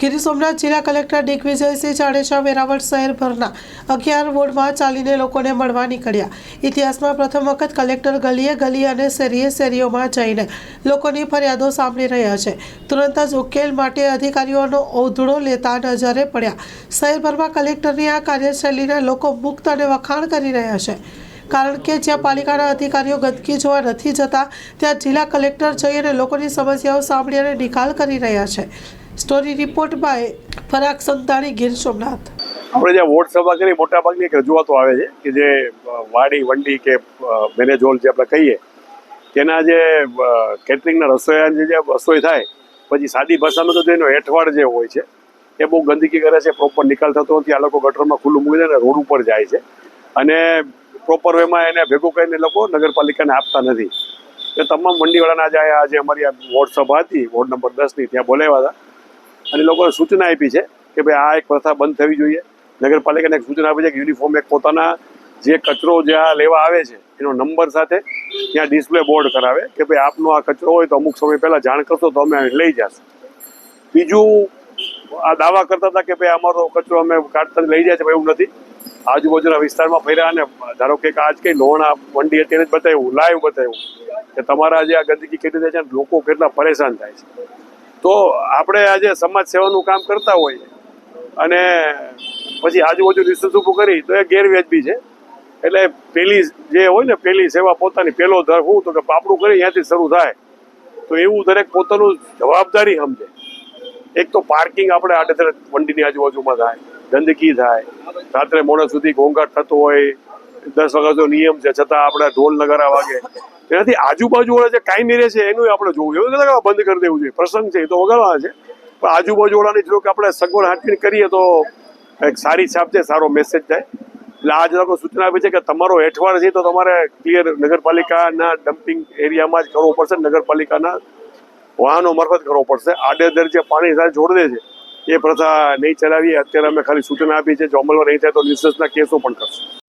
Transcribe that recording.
ગીર સોમનાથ જિલ્લા કલેક્ટર દિગ્વિજયસિંહ જાડેજા વેરાવળ શહેરભરના અગિયાર વોર્ડમાં ચાલીને લોકોને મળવા નીકળ્યા. ઇતિહાસમાં પ્રથમ વખત કલેક્ટર ગલીએ ગલી અને શેરીએ શેરીઓમાં જઈને લોકોની ફરિયાદો સાંભળી રહ્યા છે. તુરંત જ ઉકેલ માટે અધિકારીઓનો ઔધડો લેતા નજરે પડ્યા. શહેરભરમાં કલેક્ટરની આ કાર્યશૈલીના લોકો મુક્ત અને વખાણ કરી રહ્યા છે. કારણ કે જ્યાં પાલિકાના અધિકારીઓ ગંદકી જોવા નથી જતા, ત્યાં જિલ્લા કલેક્ટર જઈ અને લોકોની સમસ્યાઓ સાંભળી અને નિકાલ કરી રહ્યા છે. Story report by Farak Santani Gir Somnath આપણે જે વોર્ડ સભા કરી, મોટાભાગની એક રજૂઆતો આવે છે કે જે વાડી, વંડી કે મેનેજ હોલ જે આપણે કહીએ, તેના જે કેટરિંગના રસોઈયા જે રસોઈ થાય, પછી સાદી ભાષામાં તો તેનો હેઠવાડ જે હોય છે, એ બહુ ગંદકી કરે છે પ્રોપર નિકાલ થતો નથી, આ લોકો ગટરમાં ખુલ્લું મૂકી દે ને રોડ ઉપર જાય છે. અને પ્રોપર વેમાં એને ભેગું કરીને લોકો નગરપાલિકાને આપતા નથી. એ તમામ મંડીવાળાના આયા આજે અમારી આ વોર્ડ સભા હતી વોર્ડ નંબર દસની, ત્યાં બોલાવ્યા હતા. અને લોકોને સૂચના આપી છે કે ભાઈ આ એક પ્રથા બંધ થવી જોઈએ. નગરપાલિકાને એક સૂચના આપી છે કે યુનિફોર્મ એક પોતાના જે કચરો જ્યાં લેવા આવે છે, એનો નંબર સાથે ત્યાં ડિસ્પ્લે બોર્ડ કરાવે કે ભાઈ આપનો આ કચરો હોય તો અમુક સમય પહેલાં જાણ કરશો તો અમે લઈ જશું. બીજું, આ દાવા કરતા હતા કે ભાઈ અમારો કચરો અમે કાઢતા લઈ જાય છે એવું નથી. આજુબાજુના વિસ્તારમાં ફર્યા અને ધારો કે આજ કઈ લોણા મંડી અત્યારે જ બતાવ્યું, લાઈવ બતાવ્યું કે તમારા જે આ ગંદકી કેટલી થાય છે, લોકો કેટલા પરેશાન થાય છે. તો આપણે આજે સમાજ સેવાનું કામ કરતા હોઈએ. અને પછી આજુબાજુ રિસર્ચ ઊભું કરી, તો એ ગેરવ્યાજબી છે. એટલે પેલી જે હોય ને, પેલી સેવા પોતાની પહેલો દર હું તો કે પાપડું કરી ત્યાંથી શરૂ થાય. તો એવું દરેક પોતાનું જવાબદારી સમજે. એક તો પાર્કિંગ આપણે આડેધડ મંડીની આજુબાજુમાં થાય, ગંદકી થાય. રાત્રે મોડા સુધી ઘોંઘાટ થતો હોય દસ વખતનો નિયમ છે, છતાં આપણે ઢોલ નગારા વાગે. એનાથી આજુબાજુ વાળા જે કાંઈ રહે છે, એનું આપણે જોવું એવું નથી બંધ કરી દેવું જોઈએ? પ્રસંગ છે, એ તો વગાડવાના છે. પણ આજુબાજુ વાળાની જો કે આપણે સગવડ હાથવી કરીએ તો એક સારી છાપ છે, સારો મેસેજ થાય એટલે આજ લોકો સૂચના આપી છે કે તમારો હેઠવાડ છે તો તમારે ક્લિયર નગરપાલિકાના ડમ્પિંગ એરિયામાં જ કરવો પડશે, નગરપાલિકાના વાહનો મારફત કરવો પડશે. આડેધર જે પાણી સાથે જોડ દે છે. એ પ્રથા નહીં ચલાવીએ. અત્યારે અમે ખાલી સૂચના આપી છે. જો અમલમાં નહીં થાય તો નિશંસના કેસો પણ કરશું.